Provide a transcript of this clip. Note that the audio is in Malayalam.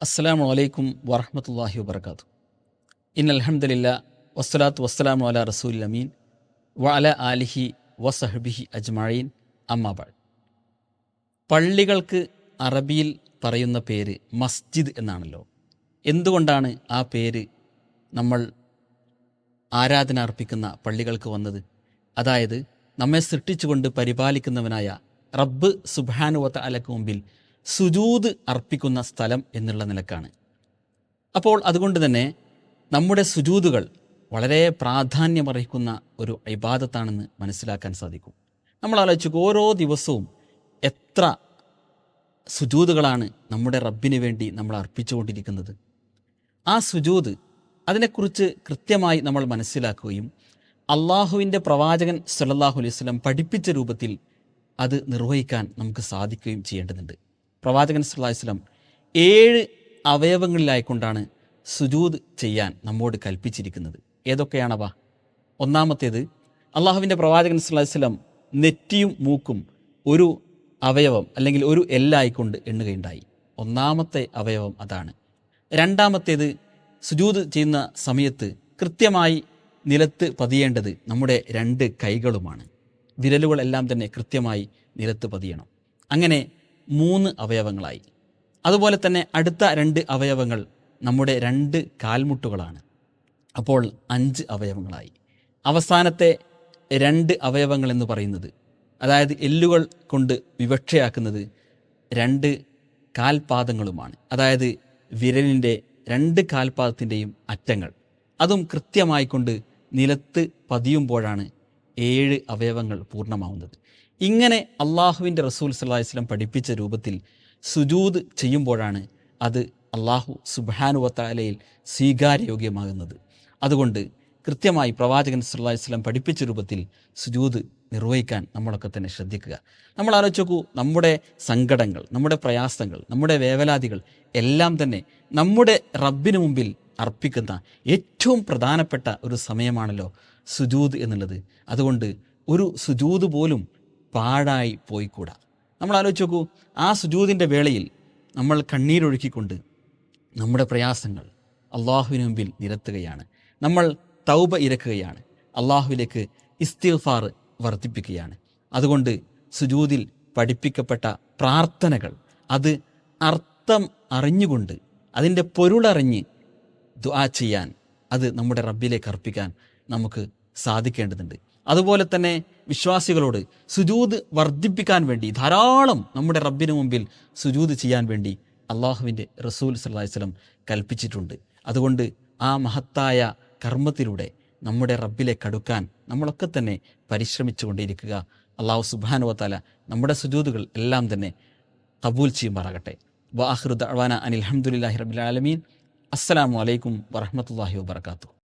അസ്സലാമു അലൈക്കും വറഹമത്തല്ലാഹി വബർക്കാത്തു ഇൻ അലഹമില്ല വസ്സലാത്ത് വസ്സലാമു അല റസൂൽ അമീൻ വ അല ആലിഹി വസഹബിഹി അജ്മീൻ അമ്മാബാൾ പള്ളികൾക്ക് അറബിയിൽ പറയുന്ന പേര് മസ്ജിദ് എന്നാണല്ലോ. എന്തുകൊണ്ടാണ് ആ പേര് നമ്മൾ ആരാധന അർപ്പിക്കുന്ന പള്ളികൾക്ക് വന്നത്? അതായത് നമ്മെ സൃഷ്ടിച്ചുകൊണ്ട് പരിപാലിക്കുന്നവനായ റബ്ബ് സുബാനുവത്ത അലക്ക് മുമ്പിൽ സുജൂദ് അർപ്പിക്കുന്ന സ്ഥലം എന്നുള്ള നിലക്കാണ്. അപ്പോൾ അതുകൊണ്ട് തന്നെ നമ്മുടെ സുജൂദുകൾ വളരെ പ്രാധാന്യമർഹിക്കുന്ന ഒരു ഇബാദത്താണെന്ന് മനസ്സിലാക്കാൻ സാധിക്കും. നമ്മൾ ആലോചിച്ചു ഓരോ ദിവസവും എത്ര സുജൂദുകളാണ് നമ്മുടെ റബ്ബിന് വേണ്ടി നമ്മൾ അർപ്പിച്ചുകൊണ്ടിരിക്കുന്നത്. ആ സുജൂദ് അതിനെക്കുറിച്ച് കൃത്യമായി നമ്മൾ മനസ്സിലാക്കുകയും അള്ളാഹുവിന്റെ പ്രവാചകൻ സല്ലല്ലാഹു അലൈഹി വസല്ലം പഠിപ്പിച്ച രൂപത്തിൽ അത് നിർവഹിക്കാൻ നമുക്ക് സാധിക്കുകയും ചെയ്യേണ്ടതുണ്ട്. പ്രവാചകൻ സുല്ലാസ്ലം ഏഴ് അവയവങ്ങളിലായിക്കൊണ്ടാണ് സുജൂദ് ചെയ്യാൻ നമ്മോട് കൽപ്പിച്ചിരിക്കുന്നത്. ഏതൊക്കെയാണവ? ഒന്നാമത്തേത് അള്ളാഹുവിന്റെ പ്രവാചകൻ സുല്ലാസ്ലം നെറ്റിയും മൂക്കും ഒരു അവയവം അല്ലെങ്കിൽ ഒരു എല്ലായിക്കൊണ്ട് എണ്ണുകയുണ്ടായി. ഒന്നാമത്തെ അവയവം അതാണ്. രണ്ടാമത്തേത് സുജൂദ് ചെയ്യുന്ന സമയത്ത് കൃത്യമായി നിലത്ത് പതിയേണ്ടത് നമ്മുടെ രണ്ട് കൈകളുമാണ്. വിരലുകളെല്ലാം തന്നെ കൃത്യമായി നിലത്ത് പതിയണം. അങ്ങനെ മൂന്ന് അവയവങ്ങളായി. അതുപോലെ തന്നെ അടുത്ത രണ്ട് അവയവങ്ങൾ നമ്മുടെ രണ്ട് കാൽമുട്ടുകളാണ്. അപ്പോൾ അഞ്ച് അവയവങ്ങളായി. അവസാനത്തെ രണ്ട് അവയവങ്ങൾ എന്ന് പറയുന്നത് അതായത് എല്ലുകൾ കൊണ്ട് വിവക്ഷയാക്കുന്നത് രണ്ട് കാൽപാദങ്ങളുമാണ്. അതായത് വിരലിന്റെ രണ്ട് കാൽപാദത്തിന്റെയും അറ്റങ്ങൾ. അതും കൃത്യമായിക്കൊണ്ട് നിലത്ത് പതിയുമ്പോഴാണ് ഏഴ് അവയവങ്ങൾ പൂർണമാവുന്നത്. ഇങ്ങനെ അള്ളാഹുവിന്റെ റസൂൽ സല്ലാഹു വസ്ലം പഠിപ്പിച്ച രൂപത്തിൽ സുജൂദ് ചെയ്യുമ്പോഴാണ് അത് അള്ളാഹു സുബാനുവത്താലയിൽ സ്വീകാര്യയോഗ്യമാകുന്നത്. അതുകൊണ്ട് കൃത്യമായി പ്രവാചകൻ അലൈഹി വസല്ലം പഠിപ്പിച്ച രൂപത്തിൽ സുജൂദ് നിർവഹിക്കാൻ നമ്മളൊക്കെ തന്നെ ശ്രദ്ധിക്കുക. നമ്മൾ ആലോചിച്ച് നമ്മുടെ സങ്കടങ്ങൾ നമ്മുടെ പ്രയാസങ്ങൾ നമ്മുടെ വേവലാതികൾ എല്ലാം തന്നെ നമ്മുടെ റബ്ബിന് മുമ്പിൽ അർപ്പിക്കുന്ന ഏറ്റവും പ്രധാനപ്പെട്ട ഒരു സമയമാണല്ലോ സുജൂദ് എന്നുള്ളത്. അതുകൊണ്ട് ഒരു സുജൂദ് പോലും പാഴായി പോയിക്കൂടാ. നമ്മൾ ആലോചിച്ച് നോക്കൂ ആ സുജൂതിന്റെ വേളയിൽ നമ്മൾ കണ്ണീരൊഴുക്കിക്കൊണ്ട് നമ്മുടെ പ്രയാസങ്ങൾ അള്ളാഹുവിന് മുമ്പിൽ നിരത്തുകയാണ്. നമ്മൾ തൗബ ഇരക്കുകയാണ്. അള്ളാഹുവിലേക്ക് ഇസ്തിഫാർ വർദ്ധിപ്പിക്കുകയാണ്. അതുകൊണ്ട് സുജൂതിൽ പഠിപ്പിക്കപ്പെട്ട പ്രാർത്ഥനകൾ അത് അർത്ഥം അറിഞ്ഞുകൊണ്ട് അതിന്റെ പൊരുളറിഞ്ഞ് ദുആ ചെയ്യാൻ അത് നമ്മുടെ റബ്ബിലേക്ക് അർപ്പിക്കാൻ നമുക്ക് സാധിക്കേണ്ടതുണ്ട്. അതുപോലെ തന്നെ വിശ്വാസികളോട് സുജൂത് വർദ്ധിപ്പിക്കാൻ വേണ്ടി ധാരാളം നമ്മുടെ റബ്ബിന് മുമ്പിൽ സുജൂത് ചെയ്യാൻ വേണ്ടി അള്ളാഹുവിന്റെ റസൂൽ സല്ലാസ്ലം കൽപ്പിച്ചിട്ടുണ്ട്. അതുകൊണ്ട് ആ മഹത്തായ കർമ്മത്തിലൂടെ നമ്മുടെ റബ്ബിലേക്ക് അടുക്കാൻ നമ്മളൊക്കെ തന്നെ പരിശ്രമിച്ചു കൊണ്ടിരിക്കുക അള്ളാഹു സുബാനുവത്താല നമ്മുടെ സുജൂതുകൾ എല്ലാം തന്നെ കബൂൽ ചെയ്യുമാറാകട്ടെ. വാഹൃദ് അവാന അനിൽ അഹമ്മദില്ലാഹി റബിൻ ആലമീൻ. അസ്സലാമു അലൈക്കും വറഹമത്തല്ലാഹി വാബർക്കാത്തു